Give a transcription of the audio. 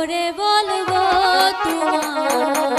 করে বলব তোমার